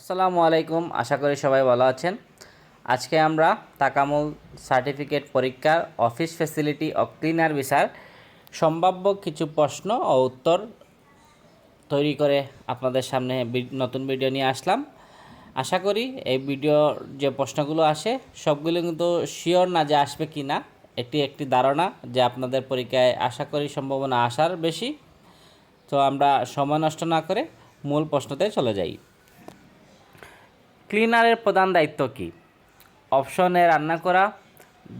আসসালামু আলাইকুম, আশা করি সবাই ভালো আছেন। আজকে আমরা তাকামুল সার্টিফিকেট পরীক্ষার অফিস ফ্যাসিলিটি ও ক্লিনার ভিসার সম্ভাব্য কিছু প্রশ্ন ও উত্তর তৈরি করে আপনাদের সামনে নতুন ভিডিও নিয়ে আসলাম। আশা করি এই ভিডিওর যে প্রশ্নগুলো আসে, সবগুলো কিন্তু শিওর না যে আসবে কি না, এটি একটি ধারণা যে আপনাদের পরীক্ষায় আশা করি সম্ভাবনা আসার বেশি। তো আমরা সময় নষ্ট না করে মূল প্রশ্নতে চলে যাই। ক্লিনারের প্রধান দায়িত্ব কী? অপশনে রান্না করা,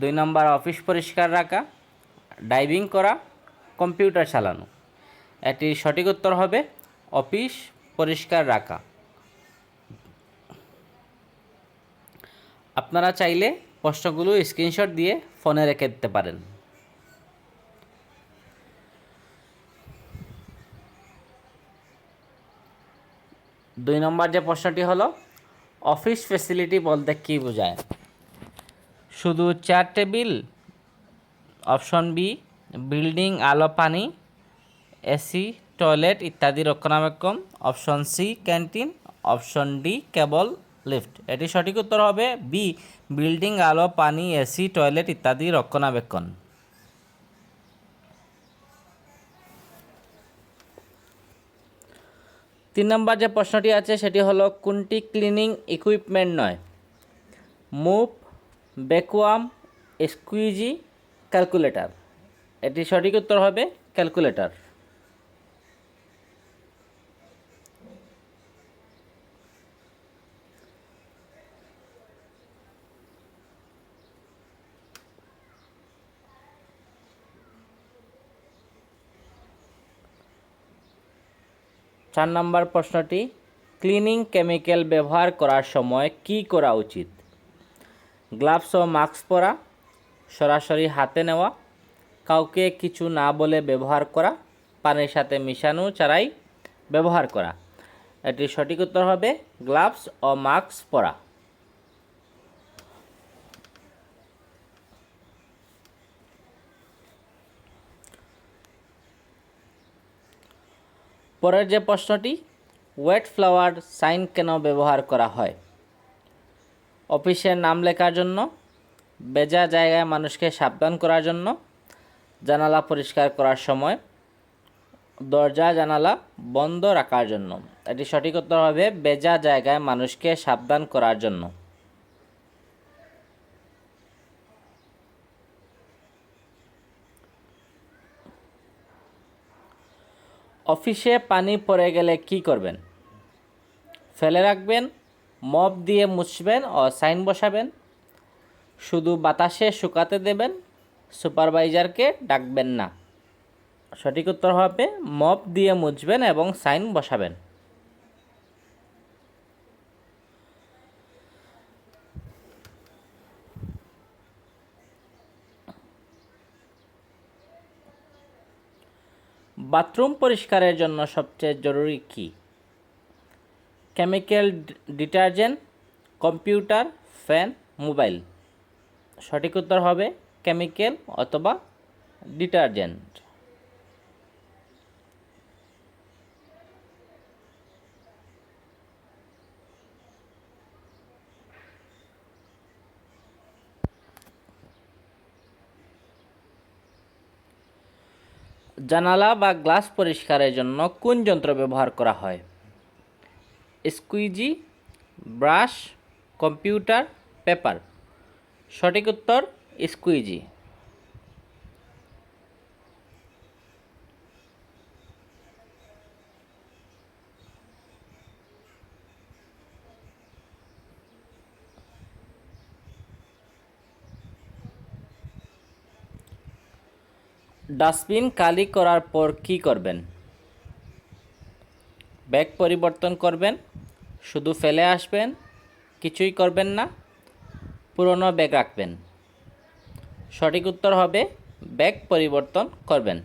দুই নম্বর অফিস পরিষ্কার রাখা, ডাইভিং করা, কম্পিউটার চালানো। এটির সঠিক উত্তর হবে, অফিস পরিষ্কার রাখা। আপনারা চাইলে প্রশ্নগুলো স্ক্রিনশট দিয়ে ফোনে রেখে দিতে পারেন। দুই নম্বর যে প্রশ্নটি হলো অফিস ফেসিলিটি বলতে কী বোঝায়? শুধু chair table option B building আলো, পানি এসি টয়লেট ইত্যাদি রক্ষণাবেক্ষণ option C canteen option D কেবল লিফট এটি সঠিক উত্তর হবে বি বিল্ডিং আলো, পানি এসি টয়লেট ইত্যাদি রক্ষণাবেক্ষণ। তিন নম্বর যে প্রশ্নটি আছে, সেটি হলো, কোনটি ক্লিনিং ইকুইপমেন্ট নয়? মুভ ব্যাকুয়াম স্কুইজি ক্যালকুলেটার এটি সঠিক উত্তর হবে ক্যালকুলেটর চার নম্বর প্রশ্নটি ক্লিনিং কেমিক্যাল ব্যবহার করার সময় কি করা উচিত? গ্লাভস ও মাস্ক পরা, সরাসরি হাতে নেওয়া, কাউকে কিছু না বলে ব্যবহার করা, পানির সাথে মিশানো ছাড়াই ব্যবহার করা। এটির সঠিক উত্তর হবে গ্লাভস ও মাস্ক পরা। পরের যে প্রশ্নটি ওয়েট ফ্লাওয়ার সাইন কেন ব্যবহার করা হয়? অফিসের নাম লেখার জন্য বেজা জায়গায় মানুষকে সাবধান করার জন্য, জানালা পরিষ্কার করার সময়, দরজা, জানালা বন্ধ রাখার জন্য। এটি সঠিক উত্তর হবে বেজা জায়গায় মানুষকে সাবধান করার জন্য। অফিসে পানি পড়ে গেলে কি করবেন? ফেলে রাখবেন মপ দিয়ে মুছবেন ও সাইন বসাবেন। শুধু বাতাসে শুকাতে দেবেন, সুপারভাইজারকে ডাকবেন না। সঠিক উত্তর হবে মপ দিয়ে মুছবেন এবং সাইন বসাবেন। বাথরুম পরিষ্কারের জন্য সবচেয়ে জরুরি কি? Chemical detergent, computer, fan, mobile. সঠিক উত্তর হবে কেমিক্যাল অথবা ডিটারজেন্ট। জানালা বা গ্লাস পরিষ্কারের জন্য কোন যন্ত্র ব্যবহার করা হয়? Squeegee, brush, computer, paper. সঠিক উত্তর, স্কুইজি। ডাস্টবিন কালি করার পর কি করবেন? ব্যাগ পরিবর্তন করবেন, শুধু ফেলে আসবেন, কিছুই করবেন না, পুরনো ব্যাগ রাখবেন। সঠিক উত্তর হবে, ব্যাগ পরিবর্তন করবেন।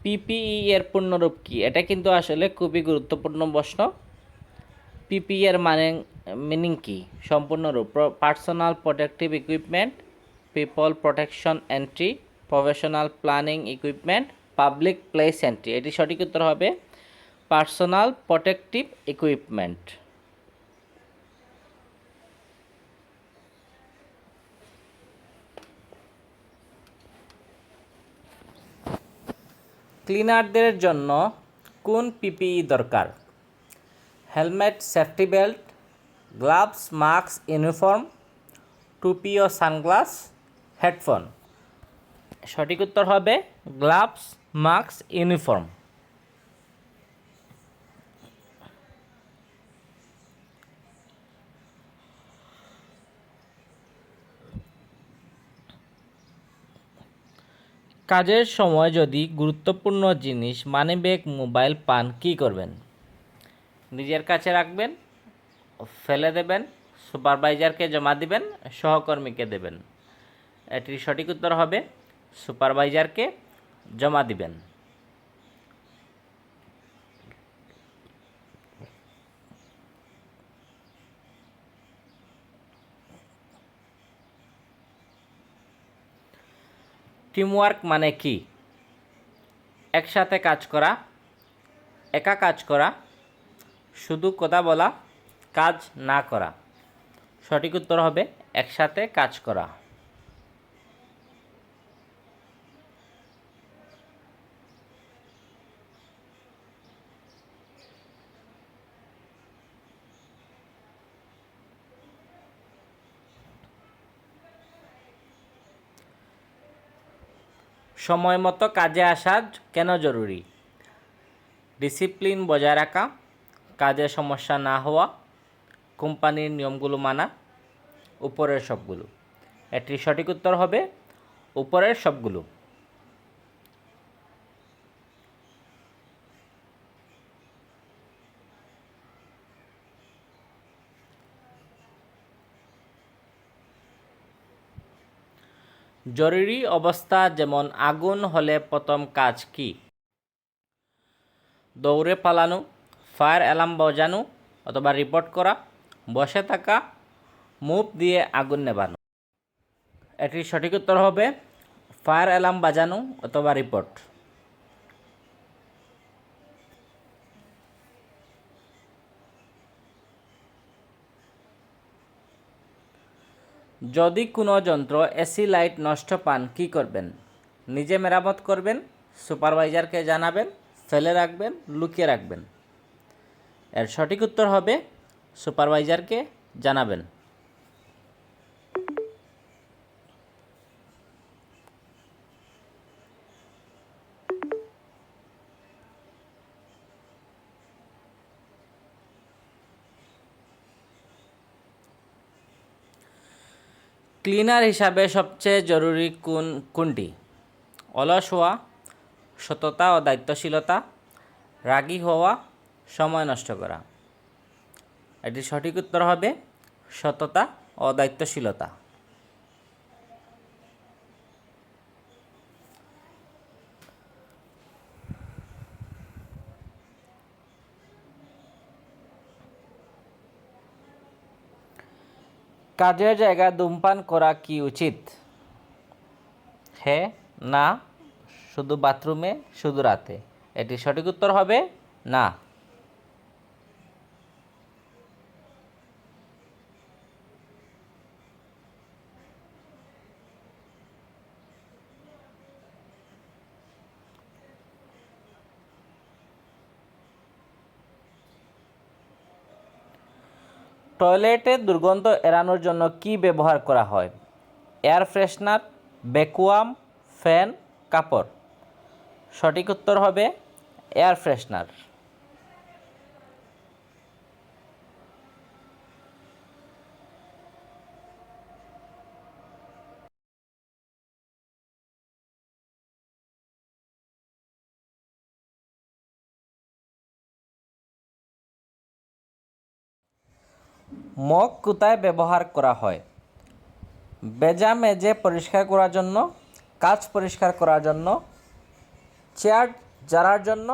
পিপিই এর পূর্ণরূপ কি? এটা কিন্তু আসলে খুবই গুরুত্বপূর্ণ প্রশ্ন। পিপি এর মানে মিনিং কি? সম্পূর্ণরূপ। Personal protective equipment people protection entry professional planning equipment public place entry এটি সঠিক উত্তর হবে পার্সোনাল প্রোটেক্টিভ ইকুইপমেন্ট ক্লিনারদের জন্য কোন পিপিই দরকার? Helmet, safety belt, gloves, mask, uniform, টুপি ও সানগ্লাস, হেডফোন। সঠিক উত্তর হবে গ্লাভস, মাস্ক, ইউনিফর্ম। কাজের সময় যদি গুরুত্বপূর্ণ জিনিস মানিব্যাগ, মোবাইল, পান কী করবেন? নিজের কাছে রাখবেন, ফেলে দেবেন, সুপারভাইজারকে জমা দিবেন, সহকর্মীকে দেবেন। এটির সঠিক উত্তর হবে, সুপারভাইজারকে জমা দিবেন। টিমওয়ার্ক মানে কি? একসাথে কাজ করা, একা কাজ করা, শুধু কথা বলা, কাজ না করা। সঠিক উত্তর হবে, একসাথে কাজ করা। সময় মতো কাজে আসা কেন জরুরি? ডিসিপ্লিন বজায় রাখা, কাজে সমস্যা না হওয়া, কোম্পানির নিয়মগুলো মানা, উপরের সবগুলো। এটির সঠিক উত্তর হবে উপরের সবগুলো। জরুরি অবস্থা যেমন আগুন হলে প্রথম কাজ কি? দৌড়ে পালানো, ফায়ার অ্যালার্ম বজানো অথবা রিপোর্ট করা, বসে থাকা, মুভ দিয়ে আগুন নেবানো এটির সঠিক উত্তর হবে ফায়ার অ্যালার্ম বাজানো অথবা রিপোর্ট। যদি কোনো যন্ত্র এসি লাইট নষ্ট পান, কি করবেন? নিজে মেরামত করবেন সুপারভাইজারকে জানাবেন, ফেলে রাখবেন, লুকিয়ে রাখবেন। এর সঠিক উত্তর হবে সুপারভাইজারকে জানাবেন। ক্লিনার হিসাবে সবচেয়ে জরুরি কোন, কোনটি? অলস হওয়া সততা ও দায়িত্বশীলতা, রাগী হওয়া, সময় নষ্ট করা। এটি সঠিক উত্তর হবে সততা ও দায়িত্বশীলতা। কাজের জায়গায় ধূমপান করা কি উচিত? হ্যাঁ না, শুধু বাথরুমে, শুধু রাতে। এটি সঠিক উত্তর হবে না। টয়লেটে দুর্গন্ধ এড়ানোর জন্য কি ব্যবহার করা হয়? এয়ার ফ্রেশনার, ভ্যাকুয়াম, ফ্যান, কাপড়। সঠিক উত্তর হবে এয়ার ফ্রেশনার। মগ কোথায় ব্যবহার করা হয়। বেজা মেজে পরিষ্কার করার জন্য কাজ পরিষ্কার করার জন্য, চেয়ার জারার জন্য,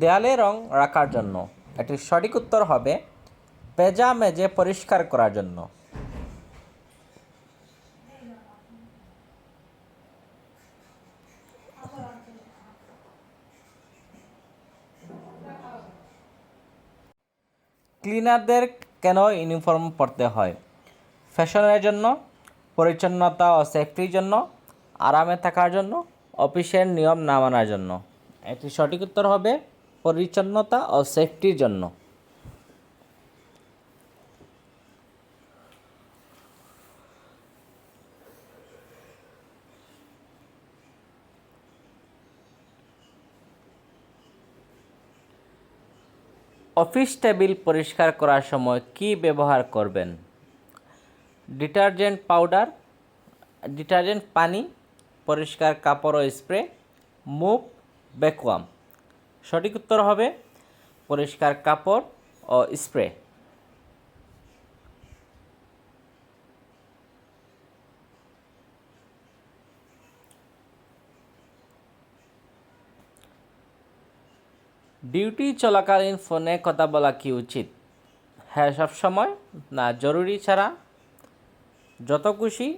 দেয়ালে রং রাখার জন্য। এটির সঠিক উত্তর হবে ভেজা মেজে পরিষ্কার করার জন্য। ক্লিনারদের কেন ইউনিফর্ম পরতে হয়? ফ্যাশনের জন্য, পরিচ্ছন্নতা ও সেফটির জন্য, আরামে থাকার জন্য, অফিসের নিয়ম না মানার জন্য। এটি সঠিক উত্তর হবে পরিচ্ছন্নতা ও সেফটির জন্য। অফিস টেবিল পরিষ্কার করার সময় কি ব্যবহার করবেন? ডিটারজেন্ট পাউডার, ডিটারজেন্ট পানি, পরিষ্কার কাপড় ও স্প্রে, মুভ ব্যাকুয়াম সঠিক উত্তর হবে পরিষ্কার কাপড় ও স্প্রে। ডিউটি চলাকালীন ফোনে কথা বলা কি উচিত? হ্যাঁ সবসময় না, জরুরি ছাড়া? যত খুশি,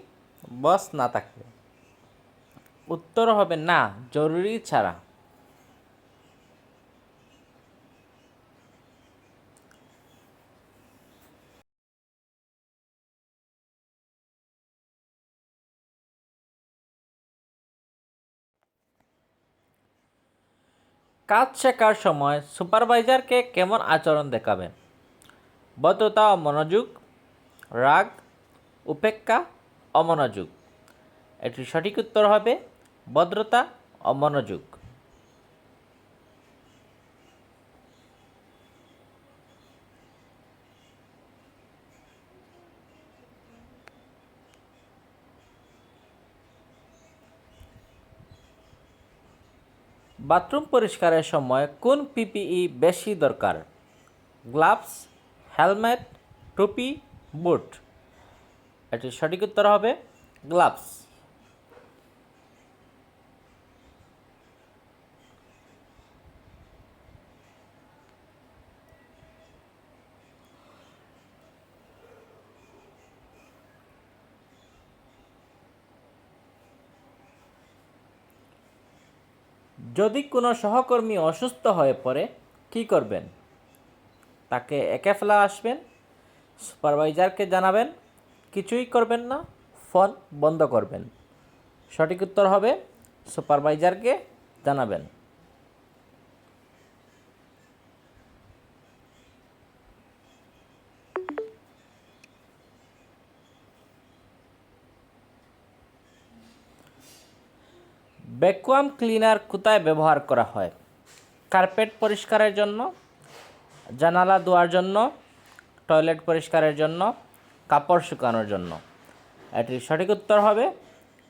বস না থাকলে উত্তর হবে না, জরুরি ছাড়া। কাজ শেখার সময় সুপারভাইজারকে কেমন আচরণ দেখাবেন? ভদ্রতা অমনোযোগ রাগ, উপেক্ষা অমনোযোগ এটির সঠিক উত্তর হবে ভদ্রতা ও বাথরুম পরিষ্কারের সময় কোন পিপিই বেশি দরকার? গ্লাভস, হেলমেট, টুপি, বুট? এটির সঠিক উত্তর হবে গ্লাভস। যদি কোনো সহকর্মী অসুস্থ হয়ে পড়ে, কি করবেন? তাকে একে ফেলা আসবেন, সুপারভাইজারকে জানাবেন, কিছুই করবেন না, ফোন বন্ধ করবেন। সঠিক উত্তর হবে, সুপারভাইজারকে জানাবেন। ভ্যাকুয়াম ক্লিনার কোথায় ব্যবহার করা হয়। কার্পেট পরিষ্কারের জন্য, জানালা ধোয়ার জন্য, টয়লেট পরিষ্কারের জন্য, কাপড় শুকানোর জন্য। এটির সঠিক উত্তর হবে,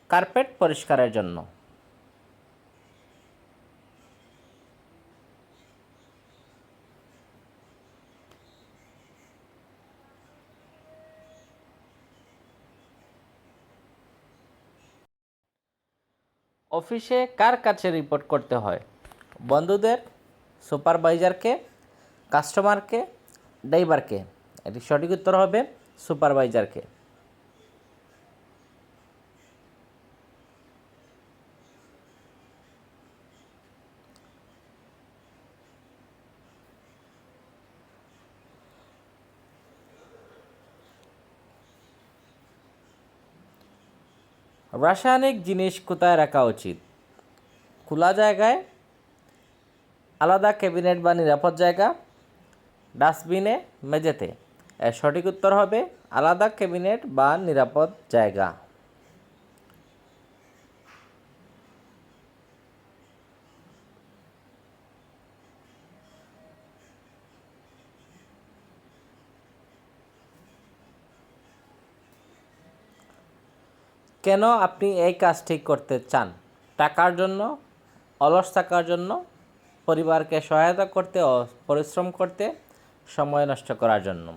কার্পেট পরিষ্কারের জন্য। অফিসে কার কাছে রিপোর্ট করতে হয়? বন্ধুদের সুপারভাইজারকে কাস্টমারকে ড্রাইভারকে এটি সঠিক উত্তর হবে সুপারভাইজারকে রাসায়নিক জিনিস কোথায় রাখা উচিত? খোলা জায়গায়, আলাদা ক্যাবিনেট বা নিরাপদ জায়গা, ডাস্টবিনে, মেঝেতে। সঠিক উত্তর হবে আলাদা ক্যাবিনেট বা নিরাপদ জায়গা। কেন আপনি এই কাজটি করতে চান? টাকার জন্য, অলস থাকার জন্য, পরিবারকে সহায়তা করতে ও পরিশ্রম করতে, সময় নষ্ট করার জন্য।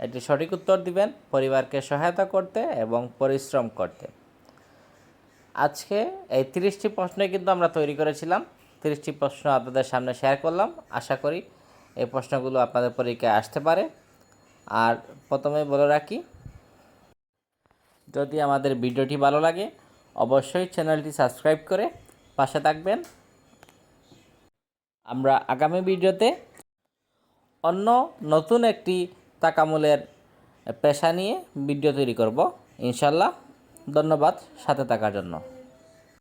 এটি সঠিক উত্তর দিবেন, পরিবারকে সহায়তা করতে এবং পরিশ্রম করতে। আজকে এই তিরিশটি প্রশ্নই কিন্তু আমরা তৈরি করেছিলাম। তিরিশটি প্রশ্ন আপনাদের সামনে শেয়ার করলাম। আশা করি এই প্রশ্নগুলো আপনাদের পরীক্ষায় আসতে পারে। আর প্রথমে বলে রাখি যদি আমাদের ভিডিওটি ভালো লাগে, অবশ্যই চ্যানেলটি সাবস্ক্রাইব করে পাশে থাকবেন। আমরা আগামী ভিডিওতে অন্য নতুন একটি তাকামূলের পেশা নিয়ে ভিডিও তৈরি করব। ইনশাল্লাহ ধন্যবাদ সাথে থাকার জন্য।